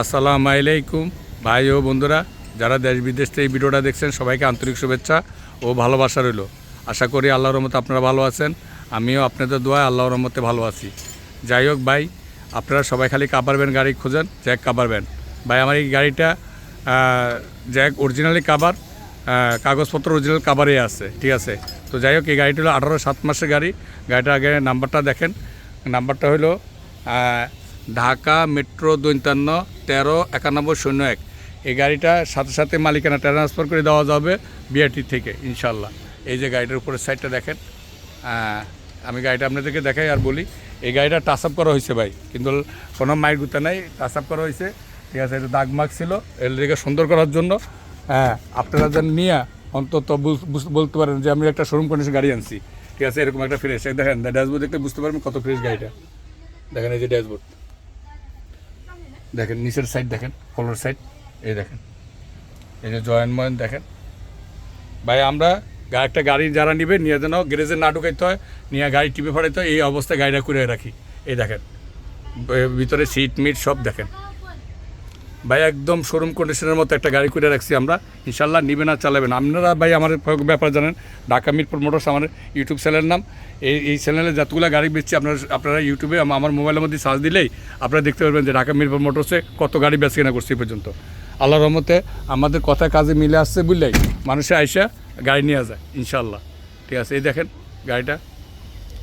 আসসালামু আলাইকুম, ভাই ও বন্ধুরা, যারা দেশ বিদেশ থেকে এই ভিডিওটা দেখছেন, সবাইকে আন্তরিক শুভেচ্ছা ও ভালোবাসা রইল। আশা করি আল্লাহর রহমতে আপনারা ভালো আছেন, আমিও আপনাদের দোয়া আল্লাহর রহমতে ভালো আছি। যাই হোক ভাই, আপনারা সবাই খালি কাবারবেন গাড়ি খোঁজেন, জ্যাক কাবারবেন ভাই, আমার এই গাড়িটা জ্যাক অরিজিনালি কাবার কাগজপত্র অরিজিনাল কাবারে আছে, ঠিক আছে? তো যাই হোক, এই গাড়িটা হলো আঠারো সাত মাসের গাড়ি। গাড়িটা আগে নাম্বারটা দেখেন। নাম্বারটা হলো ঢাকা মেট্রো দৈন্তান্ন তেরো, একানব্বই, শূন্য এক। এই গাড়িটা সাথে সাথে মালিকানা ট্রান্সফার করে দেওয়া যাবে বিআরটি থেকে ইনশাল্লাহ এই যে গাড়িটার উপরের সাইডটা দেখেন। আমি গাড়িটা আপনাদেরকে দেখাই আর বলি। এই গাড়িটা টাচ আপ করা হয়েছে ভাই, কিন্তু কোনো মাইর গুতা নাই টাচ আপ করা হয়েছে। ঠিক আছে, এটা দাগ মার্ক ছিল এর দিকে সুন্দর করার জন্য। হ্যাঁ আপনারা যেন নিয়ে অন্তত বলতে পারেন যে আমি একটা শোরুম কন্ডিশন গাড়ি আনছি। ঠিক আছে, এরকম একটা ফ্রেশ দেখেন ড্যাশবোর্ড দেখলে বুঝতে পারবেন কত ফ্রেশ গাড়িটা। দেখেন এই যে ড্যাশবোর্ড দেখেন, নিচের সাইড দেখেন ফলোর সাইড এই দেখেন। এই যে জয়েন ময়েন দেখেন। ভাই, আমরা একটা গাড়ি যারা নিবে, নিয়ে যেন গ্যারেজে না ঢুকাইতে হয়, নিয়ে গাড়ি টিপে ফাড়াইতে হয়, এই অবস্থায় গাড়িটা করে রাখি। এই দেখেন ভিতরে সিট মিট সব দেখেন। ভাই, একদম শোরুম কন্ডিশনের মতো একটা গাড়ি করে রাখছি আমরা। ইনশাল্লাহ নিবেন আর চালাবেন আপনারা ভাই আমার ব্যাপার জানেন, ঢাকা মিরপুর মোটরস আমার ইউটিউব চ্যানেলের নাম। এই এই চ্যানেলে যতগুলো গাড়ি বেচছি, আপনারা আপনারা ইউটিউবে আমার মোবাইলের মধ্যে সার্চ দিলেই আপনারা দেখতে পারবেন যে ঢাকা মিরপুর মোটরসে কত গাড়ি বেচে কেনা করছি পর্যন্ত। আল্লাহ রহমতে আমাদের কথা কাজে মিলে আসছে বুঝলেই, মানুষে আইসা গাড়ি নিয়ে যায় ইনশাল্লাহ ঠিক আছে, এই দেখেন গাড়িটা।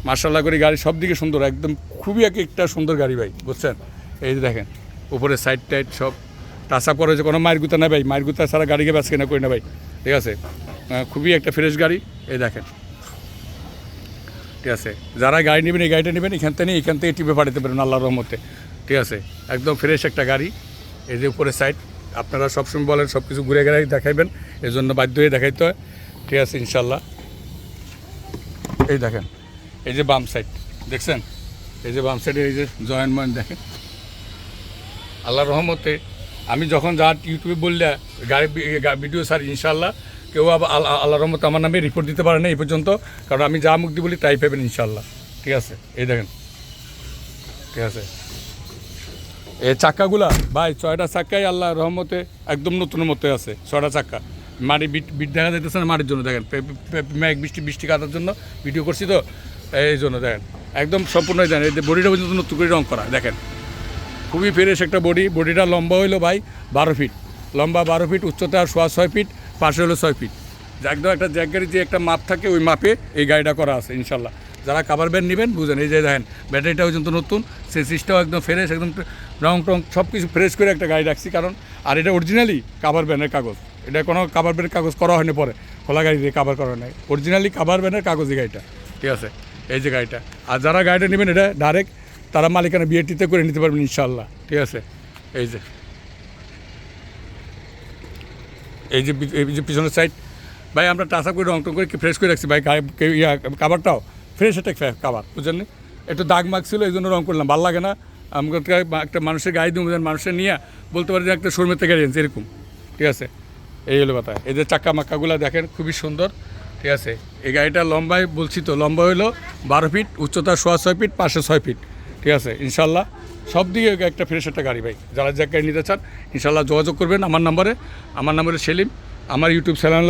মার্শাল্লাহ করে গাড়ি সব দিকে সুন্দর, একদম খুবই এক, একটা সুন্দর গাড়ি ভাই, বুঝছেন? এই দেখেন, উপরে সাইড টাইড সব। টাচা করে যে কোনো মায়ের গুতা না মায়ের গুতা ছাড়া গাড়িকে বেচ কেনা করি না ভাই। ঠিক আছে? খুবই একটা ফ্রেশ গাড়ি, এই দেখেন। ঠিক আছে? যারা গাড়ি নেবেন, এই গাড়িটা নেবেন, এখান থেকে এখান থেকে টিপে পাঠাতে পারেন আল্লাহর রহমতে। ঠিক আছে? একদম ফ্রেশ একটা গাড়ি, এই যে উপরে সাইড আপনারা সবসময় বলেন সব কিছু ঘুরে ঘুরে দেখাইবেন এই জন্য বাধ্য হয়ে দেখাইতে হয়। ঠিক আছে ইনশাল্লাহ এই দেখেন, এই যে বাম সাইড দেখছেন? এই যে বাম সাইডে এই যে জয়েন্ট ময়েন্ট দেখেন। আল্লাহর রহমতে আমি যখন যা ইউটিউবে বললে, গাড়ি ভিডিও স্যার ইনশাল্লাহ কেউ আবার আল্লাহ রহমতে আমার নামে রিপোর্ট দিতে পারে না এই পর্যন্ত, কারণ আমি যা মুক্তি বলি তাই পাবেন ইনশাল্লাহ ঠিক আছে? এই দেখেন। ঠিক আছে? এই চাক্কাগুলা, ভাই, ছয়টা চাক্কাই আল্লাহ রহমতে একদম নতুন মতো আছে, ছয়টা চাক্কা। মাটি বিট বিট দেখা যাইতেছে না মাটির জন্য, দেখেন মেঘ, বৃষ্টি বৃষ্টি কাটার জন্য ভিডিও করছি তো, এই জন্য দেখেন, একদম সম্পূর্ণ দেখেন এই বডিটা পর্যন্ত নতুন করে রং করা, দেখেন। খুবই ফ্রেশ একটা বডি বডিটা লম্বা হইল ভাই বারো ফিট লম্বা বারো ফিট উচ্চতা সোয়া ছয় ফিট পাশে হলো ছয় ফিট একদম একটা জ্যাকের যে একটা মাপ থাকে, ওই মাপে এই গাড়িটা করা আছে, ইনশাল্লাহ। যারা কাভার ব্যান্ড নেবেন, বুঝেন, এই যে দেখেন ব্যাটারিটা পর্যন্ত নতুন সেই সিসটাও একদম ফ্রেশ একদম রং টং সব কিছু ফ্রেশ করে একটা গাড়ি রাখছি, কারণ, আর এটা অরিজিনালি কাভার ব্যানের কাগজ। এটা কোনো কাভার ব্যানের কাগজ করা হয়নি পরে, খোলা গাড়ি দিয়ে কাভার করা নাই অরিজিনালি কাভার ব্যানের কাগজ এই গাড়িটা, ঠিক আছে? এই যে গাড়িটা। আর যারা গাড়িটা নেবেন, এটা ডাইরেক্ট তারা মালিকানা বিয়েটিতে করে নিতে পারবেন ইনশাল্লাহ ঠিক আছে? এই যে। এই যে এই যে পিছনের সাইড ভাই, আমরা টাচা করে রং টং করে ফ্রেশ করে রাখছি? ভাই ইয়া কাবারটাও ফ্রেশ একটা কাবার বুঝলেন? একটু দাগ মাগ ছিল, এই জন্য রং করলাম। ভালো লাগে না। আমাকে একটা মানুষের গায়ে দিব মানুষের নিয়ে বলতে পারি যে একটা শোরুমের থেকে এনেছি এরকম। ঠিক আছে? এই হলো কথা। এই যে চাক্কা মাক্কাগুলো দেখেন, খুবই সুন্দর। ঠিক আছে? এই গাড়িটা লম্বায় বলছি তো, লম্বা হলো বারো ফিট উচ্চতা সোয়া ছয় ফিট পাশে ছয় ফিট ঠিক আছে? ইনশাল্লাহ সব দিকে একটা ফ্রেশ একটা গাড়ি ভাই। যারা যে গাড়ি নিতে চান, ইনশাল্লাহ যোগাযোগ করবেন আমার নাম্বারে। আমার নাম হলো সেলিম। আমার ইউটিউব চ্যানেল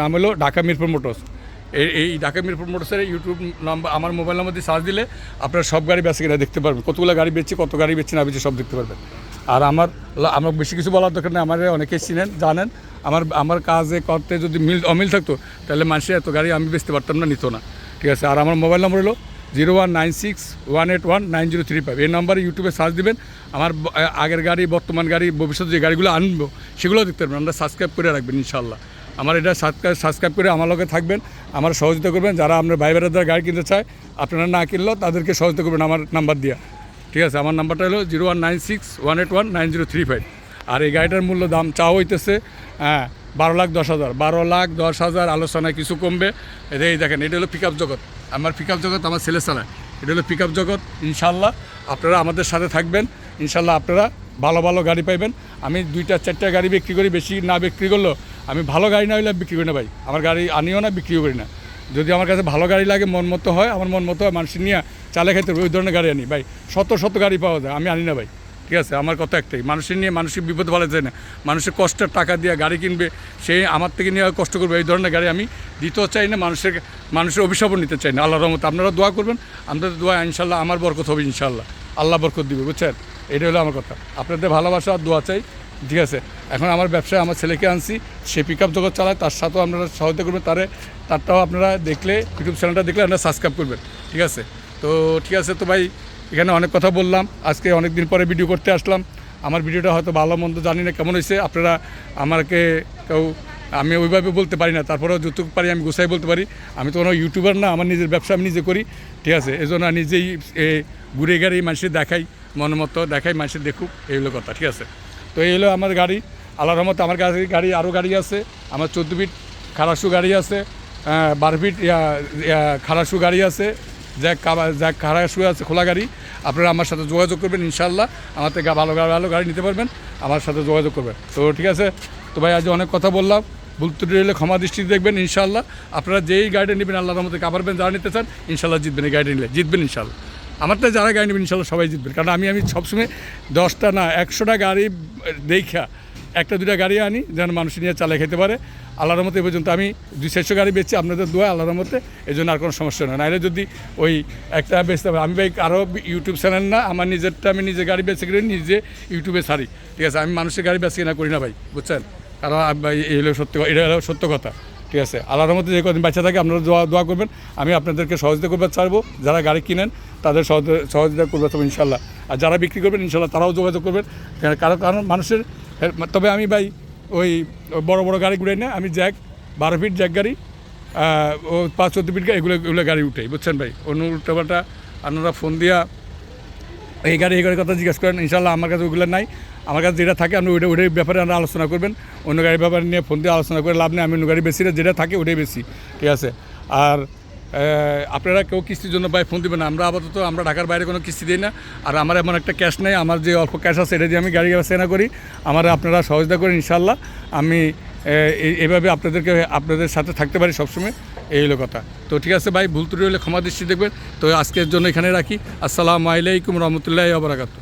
নাম হলো ঢাকা মিরপুর মোটরস। এই ঢাকা মিরপুর মোটরসের ইউটিউব নাম্বার আমার মোবাইল নাম্বার দিয়ে সার্চ দিলে আপনারা সব গাড়ি বেছে কিনা দেখতে পারবেন। কতগুলো গাড়ি বেচছি, কত গাড়ি বেচছি না বেচছি সব দেখতে পারবেন। আর আমার আমার বেশি কিছু বলার দরকার নেই, আমার অনেকেই চিনেন, জানেন। আমার আমার কাজে, করতে যদি মিল অমিল থাকতো, তাহলে মানুষের এত গাড়ি আমি বেচতে পারতাম না, নিত না। ঠিক আছে? আর আমার মোবাইল নম্বর হলো zero one nine six one eight one nine zero three five. এই নাম্বারে ইউটিউবে সার্চ দিবেন, আমার আগের গাড়ি, বর্তমান গাড়ি, ভবিষ্যতে যে গাড়িগুলো আনব সেগুলো দেখতে পারবেন। আমরা সাবস্ক্রাইব করে রাখবেন ইনশাল্লাহ আমার এটা সাবস্ক্রাইব সাবস্ক্রাইব করে আমার লগে থাকবেন, আমার সহযোগিতা করবেন। যারা আপনার ভাই দ্বারা গাড়ি কিনতে চায়, আপনারা না কিনলেও তাদেরকে সহযোগিতা করবেন আমার নাম্বার দিয়া। ঠিক আছে, আমার নাম্বারটা হলো zero one nine six one eight one nine zero three five. আর এই গাড়িটার মূল্য দাম চাও হইতেছে হ্যাঁ বারো লাখ দশ হাজার। বারো লাখ দশ হাজার আলোচনায় কিছু কমবে। এই দেখেন, এটা হলো পিক আপ জগৎ। আমার পিক আপ জগৎ আমার ছেলে চালায়। এটা হলো পিক জগৎ ইনশাল্লাহ আপনারা আমাদের সাথে থাকবেন। ইনশাল্লাহ আপনারা ভালো ভালো গাড়ি পাইবেন। আমি দুইটা চারটা গাড়ি বিক্রি করি বেশি না বিক্রি করলেও আমি ভালো গাড়ি না হলে বিক্রি করি না ভাই। আমার গাড়ি আনিও না বিক্রিও করি না। যদি আমার কাছে ভালো গাড়ি লাগে মন মতো হয় আমার মন মতো হয় মানুষ নিয়ে চালে হবে, ওই ধরনের গাড়ি আনি। ভাই শত শত গাড়ি পাওয়া যায় আমি আনি না ভাই। ঠিক আছে? আমার কথা একটাই। মানুষের নিয়ে মানুষের বিপদ বলা যায় না। মানুষের কষ্টের টাকা দিয়ে গাড়ি কিনবে, সে আমার থেকে নিয়ে কষ্ট করবে। এই ধরনের গাড়ি আমি দিতেও চাই না, মানুষের মানুষের অভিশাপও নিতে চাই না। আল্লাহ রহমত আপনারা দোয়া করবেন। আপনাদের দোয়া ইনশাল্লাহ, আমার বরকত হবে ইনশাল্লাহ। আল্লাহ বরকত দিবে, বুঝছেন? এটা হলো আমার কথা। আপনাদের ভালোবাসা আর দোয়া চাই, ঠিক আছে? এখন আমার ব্যবসায় আমার ছেলেকে আনছি, সে পিক আপ জগৎ চালায়, তার সাথেও আপনারা সহায়তা করবেন। তারে, তারটাও আপনারা দেখলে ইউটিউব চ্যানেলটা দেখলে আপনারা সাবস্ক্রাইব করবেন, ঠিক আছে? তো, ঠিক আছে তো ভাই এখানে অনেক কথা বললাম আজকে অনেক দিন পরে ভিডিও করতে আসলাম। আমার ভিডিওটা হয়তো ভালো মন্দ জানি না কেমন হয়েছে আপনারা আমাকে কেউ আমি ওইভাবে বলতে পারি না তারপরেও যতটুকু পারি আমি গুছাই বলতে পারি। আমি তো কোনো ইউটিউবার না আমার নিজের ব্যবসা আমি নিজে করি ঠিক আছে? এই জন্য নিজেই এ, ঘুরে গাড়ি মানুষের দেখাই মন মতো দেখাই মানুষের দেখুক এই হলো কথা ঠিক আছে? তো এই হলো আমার গাড়ি আল্লাহর রহমত আমার কাছে গাড়ি আরও গাড়ি আছে আমার চোদ্দ ফিট খারাসু গাড়ি আছে বারো ফিট খারাসু গাড়ি আছে জ্যাক কাবা জ্যাক শুয়ে আছে, খোলা গাড়ি। আপনারা আমার সাথে যোগাযোগ করবেন ইনশাল্লাহ আমার থেকে ভালো গাড়ি ভালো গাড়ি নিতে পারবেন, আমার সাথে যোগাযোগ করবেন। তো ঠিক আছে, তো ভাই, আজ অনেক কথা বললাম। ভুল ত্রুটি ক্ষমা দৃষ্টিতে দেখবেন ইনশাল্লাহ আপনারা যেই গাড়িটা নেবেন, আল্লাহর মধ্যে কাবারবেন যারা নিতে চান ইনশাল্লাহ জিতবেন এই গাড়ি নিলে। জিতবেন ইনশাল্লাহ আমার তো যারা গাড়ি নেবেন ইনশাল্লাহ সবাই জিতবেন। কারণ আমি আমি সবসময় দশটা না, একশোটা গাড়ি দেখা একটা দুটা গাড়ি আনি, যেন মানুষ নিয়ে চালিয়ে খেতে পারে। আল্লাহর মতো এ পর্যন্ত আমি দুই চারশো গাড়ি বেচছি, আপনাদের দোয়া, আল্লাহর মতে এই জন্য আর কোনো সমস্যা নয় নাহলে যদি ওই একটা বেচতে হবে আমি ভাই আরও ইউটিউব চ্যানেল না, আমার নিজেরটা আমি নিজে গাড়ি বেচে কিনে নিজে ইউটিউবে ছাড়ি। ঠিক আছে, আমি মানুষের গাড়ি বেচে কিনা করি না ভাই, বুঝছেন? কারণ এই হলো সত্য, এটা হলো সত্য কথা। ঠিক আছে, আল্লাহর মধ্যে যে কদিন বাচ্চা থাকে, আপনারা দোয়া দোয়া করবেন। আমি আপনাদেরকে সহযোগিতা করতে চাইব যারা গাড়ি কিনেন, তাদের সহযোগিতা সহযোগিতা করবে তবে ইনশাল্লাহ আর যারা বিক্রি করবেন ইনশাল্লাহ তারাও যোগাযোগ করবেন। কারণ কারণ মানুষের তবে আমি ভাই ওই বড় বড় গাড়ি ঘুরে না, আমি জ্যাক, বারো ফিট জ্যাক গাড়ি ও পাঁচ চোদ্দ ফিট এগুলো এগুলো গাড়ি উঠে বুঝছেন ভাই? অন্য উল্টাপাল্টা আপনারা ফোন দিয়া এই গাড়ি, এই গাড়ির কথা জিজ্ঞেস করেন, ইনশাল্লাহ আমার কাছে ওগুলো নাই। আমার কাছে যেটা থাকে, আপনি ওইটা ওইটার ব্যাপারে আমরা আলোচনা করবেন, অন্য গাড়ির ব্যাপারে নিয়ে ফোন দিয়ে আলোচনা করে লাভ নেই, আমি অন্য গাড়ি বেশি যেটা থাকে ওটাই বেশি, ঠিক আছে? আর আপনারা কেউ কিস্তির জন্য ভাই ফোন দিবেন আমরা আপাতত আমরা ঢাকার বাইরে কোনো কিস্তি দিই না। আর আমার এমন একটা ক্যাশ নেই। আমার যে অল্প ক্যাশ আছে, এটা দিয়ে আমি গাড়ি সেনা করি। আমার আপনারা সহযোগিতা করেন ইনশাল্লাহ আমি এইভাবে আপনাদেরকে, আপনাদের সাথে থাকতে পারি সবসময়। এই হলো কথা। তো ঠিক আছে ভাই, ভুল ত্রুটি হলে ক্ষমা দৃষ্টি দেখবেন। তো আজকের জন্য এখানে রাখি। আসসালামু আলাইকুম রহমতুল্লাহ আবরাকাতু